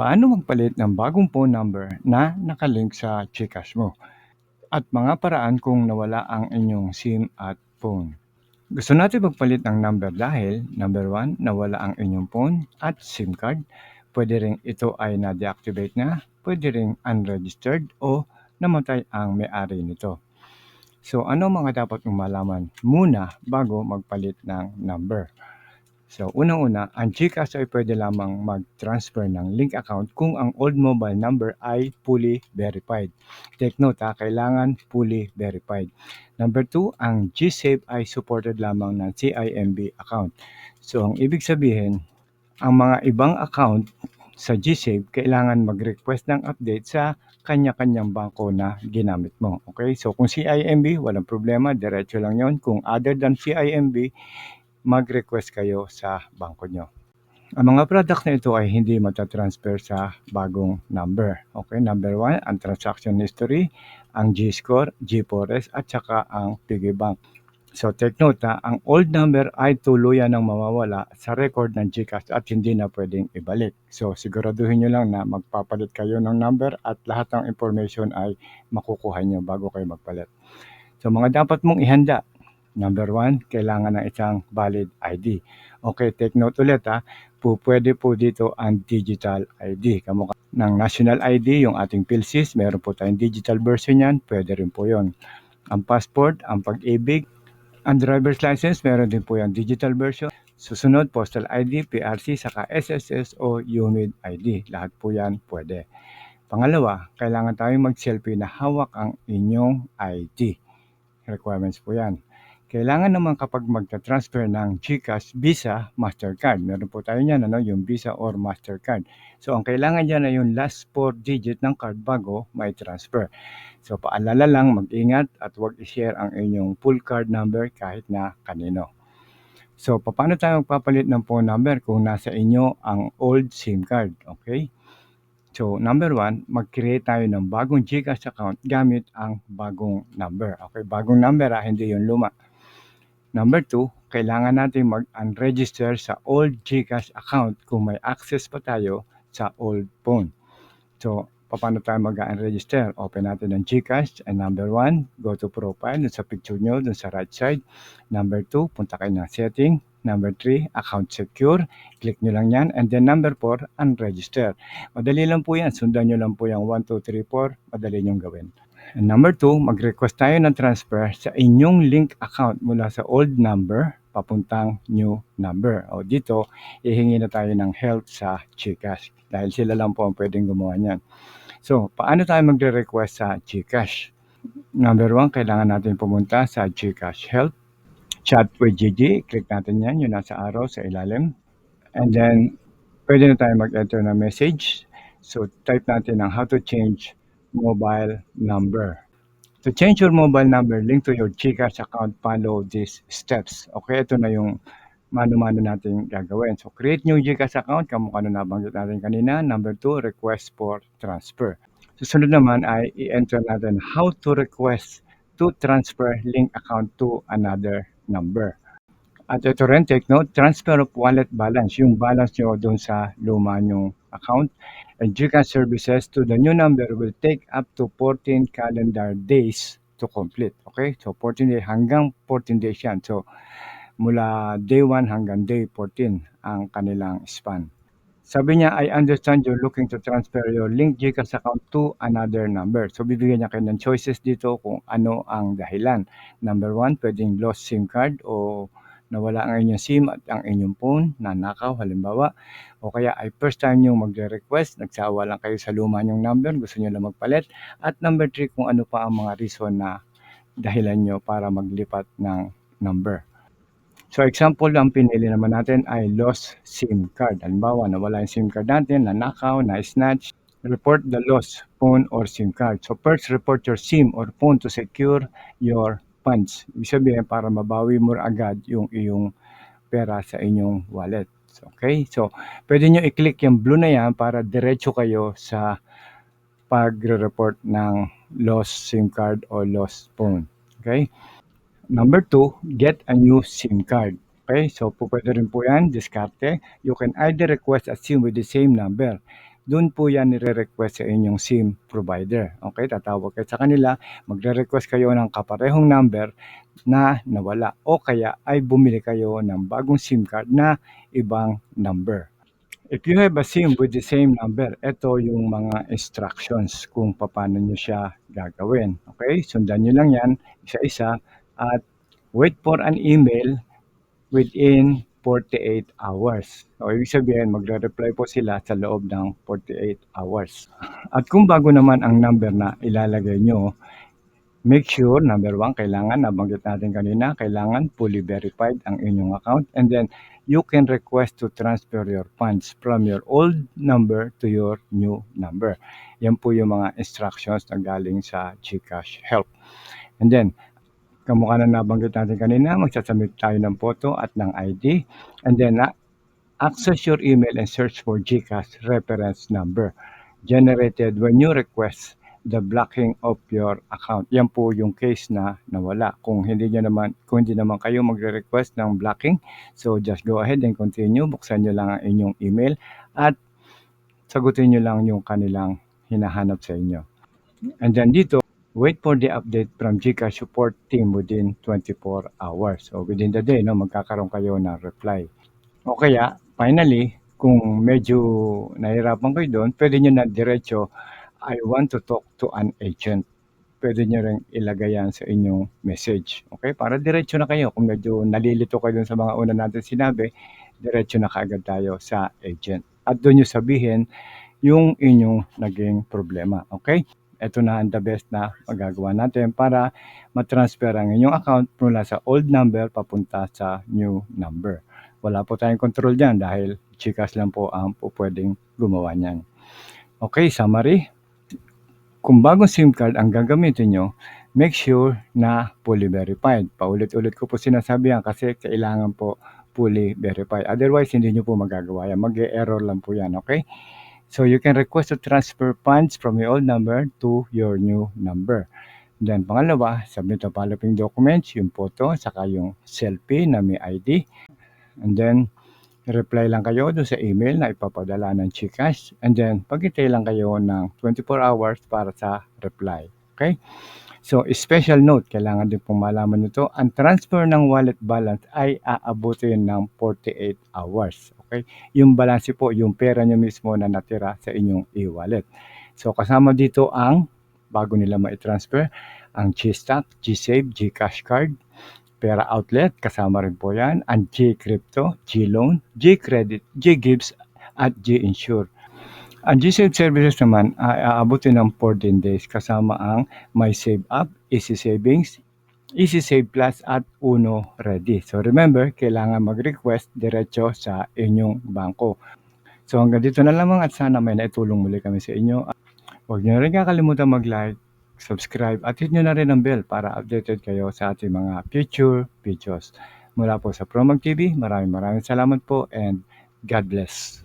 Paano magpalit ng bagong phone number na nakalink sa GCash mo? At mga paraan kung nawala ang inyong SIM at phone. Gusto natin magpalit ng number dahil number 1, nawala ang inyong phone at SIM card. Pwede rin ito ay na-deactivate na, pwede rin unregistered o namatay ang may-ari nito. So ano mga dapat mong malaman muna bago magpalit ng number? So, unang-una, ang GCash ay pwede lamang mag-transfer ng link account kung ang old mobile number ay fully verified. Take note ha, kailangan fully verified. Number 2, ang GSave ay supported lamang ng CIMB account. So, ang ibig sabihin, ang mga ibang account sa GSave, kailangan mag-request ng update sa kanya-kanyang bangko na ginamit mo. Okay? So, kung CIMB, walang problema, diretso lang yon. Kung other than CIMB, mag-request kayo sa bangko nyo. Ang mga product na ito ay hindi matatransfer sa bagong number. Okay, number 1, ang transaction history, ang G-score, G4S, at saka ang piggy bank. So take note ha, ang old number ay tuluyan ng mawawala sa record ng GCash at hindi na pwedeng ibalik. So siguraduhin nyo lang na magpapalit kayo ng number at lahat ng information ay makukuha nyo bago kayo magpalit. So mga dapat mong ihanda Number one, kailangan ng isang valid ID. Okay, take note ulit ha. Po, pwede po dito ang digital ID. Kamukha ng national ID, yung ating PhilSys, meron po tayong digital version yan, pwede rin po yon. Ang passport, ang pag-ibig, ang driver's license, meron din po yung digital version. Susunod, postal ID, PRC, saka SSS o UMID ID. Lahat po yan pwede. Pangalawa, kailangan tayong mag-selfie na hawak ang inyong ID. Requirements po yan. Kailangan naman kapag magta-transfer ng GCash, Visa, Mastercard. Meron po tayo niyan, ano, yung Visa or Mastercard. So, ang kailangan dyan ay yung last 4 digit ng card bago may transfer. So, paalala lang, mag-ingat at huwag i-share ang inyong full card number kahit na kanino. So, paano tayo magpapalit ng phone number kung nasa inyo ang old SIM card? Okay? So, number one, mag-create tayo ng bagong GCash account gamit ang bagong number. Okay, bagong number ah, hindi yung luma. Number two, kailangan natin mag-unregister sa old GCash account kung may access pa tayo sa old phone. So, paano tayo mag-unregister? Open natin ang GCash. And number one, go to profile, dun sa picture nyo, dun sa right side. Number two, punta kayo ng setting. Number three, account secure. Click nyo lang yan. And then number four, unregister. Madali lang po yan. Sundan nyo lang po yung 1, 2, 3, 4. Madali nyo gawin. And number two, mag-request tayo ng transfer sa inyong link account mula sa old number papuntang new number. O dito, ihingi na tayo ng help sa GCash dahil sila lang po ang pwedeng gumawa niyan. So, paano tayo magre-request sa GCash? Number one, kailangan natin pumunta sa GCash Help. Chat with GG, click natin yan, yung nasa arrow sa ilalim. And then, pwede na tayo mag-enter ng message. So, type natin ang how to change mobile number. To change your mobile number, link to your GCash account, follow these steps. Okay, ito na yung mano-mano natin gagawin. So, create new GCash account, kamukha na nabanggit natin kanina. Number two, request for transfer. Susunod naman ay i-enter natin how to request to transfer link account to another number. At ito rin, take note, transfer of wallet balance, yung balance nyo doon sa luma nyong account and GCash services to the new number will take up to 14 calendar days to complete. Okay? So 14 days hanggang 14 days yan. So mula day 1 hanggang day 14 ang kanilang span. Sabi niya, I understand you're looking to transfer your link GCash account to another number. So, bibigyan niya kayo ng choices dito kung ano ang dahilan. Number one, pwedeng lost SIM card o nawala ang inyong SIM at ang inyong phone, nanakaw halimbawa, o kaya ay first time nyo magre-request, nagsawa lang kayo sa luma nyong number, gusto nyo lang magpalit, at number 3 kung ano pa ang mga reason na dahilan nyo para maglipat ng number. So example, ang pinili naman natin ay lost SIM card. Halimbawa, nawala yung SIM card natin, nanakaw, na-snatch, report the lost phone or SIM card. So first, report your SIM or phone to secure your funds. Ibig sabihin, para mabawi mo agad yung iyong pera sa inyong wallet. Okay? So, pwede nyo i-click yung blue na yan para diretso kayo sa pagre-report ng lost SIM card or lost phone. Okay? Number two, get a new SIM card. Okay, so pwede rin po yan, diskarte. You can either request a SIM with the same number. Doon po yan nire-request sa inyong SIM provider. Okay, tatawag kayo sa kanila, magre-request kayo ng kaparehong number na nawala o kaya ay bumili kayo ng bagong SIM card na ibang number. If you have a SIM with the same number, ito yung mga instructions kung paano nyo siya gagawin. Okay, sundan nyo lang yan isa-isa at wait for an email within 48 hours. So, ibig sabihin, magre-reply po sila sa loob ng 48 hours. At kung bago naman ang number na ilalagay nyo, make sure, number one, kailangan, nabanggit natin kanina, kailangan fully verified ang inyong account. And then, you can request to transfer your funds from your old number to your new number. Yan po yung mga instructions na galing sa GCash Help. And then, kamukha na nabanggit natin kanina, magsasubmit tayo ng photo at ng ID. And then, uh, access your email and search for GCash reference number generated when you request the blocking of your account. Yan po yung case na nawala. Kung hindi nyo naman, kung hindi naman kayo magre-request ng blocking, so just go ahead and continue. Buksan nyo lang ang inyong email at sagutin nyo lang yung kanilang hinahanap sa inyo. And then dito, wait for the update from Gcash support team within 24 hours. So within the day, no, magkakaroon kayo ng reply. O kaya, finally, kung medyo nahirapan kayo doon, pwede nyo na diretso, I want to talk to an agent. Pwede nyo rin ilagay yan sa inyong message. Okay? Para diretso na kayo. Kung medyo nalilito kayo dun sa mga una natin sinabi, diretso na kaagad tayo sa agent. At doon nyo sabihin yung inyong naging problema. Okay? Ito na ang the best na magagawa natin para matransfer ang inyong account mula sa old number papunta sa new number. Wala po tayong control dyan dahil Gcash lang po ang po pwedeng gumawa niyan. Okay, summary. Kung bagong SIM card ang gagamitin nyo, make sure na fully verified. Paulit-ulit ko po sinasabi yan kasi kailangan po fully verified. Otherwise, hindi nyo po magagawa yan. Mag-error lang po yan, okay? So, you can request to transfer funds from your old number to your new number. Then, pangalawa, submit the following documents, yung photo, saka yung selfie na may ID. And then, reply lang kayo doon sa email na ipapadala ng Gcash. And then, paghintay lang kayo ng 24 hours para sa reply. Okay? So, special note, kailangan din pong malaman nyo to. Ang transfer ng wallet balance ay aabutin ng 48 hours. Okay? Yung balance po, yung pera nyo mismo na natira sa inyong e-wallet. So, kasama dito ang, bago nila ma-transfer, ang Gstack, Gsave, Gcash card, Pera Outlet, kasama rin po yan, ang G-Crypto, G-Loan, G-Credit, G-Gives, at G-Insure. Ang G-Save Services naman ay aabutin ng 14 days kasama ang My Save App, Easy Savings, Easy Save Plus at Uno Ready. So remember, kailangan mag-request diretso sa inyong bangko. So hanggang dito na lamang at sana may naitulong muli kami sa inyo. Huwag niyo rin kakalimutan mag-like, subscribe at hit nyo na rin ang bell para updated kayo sa ating mga future videos. Mula po sa Promag TV, maraming maraming salamat po and God bless.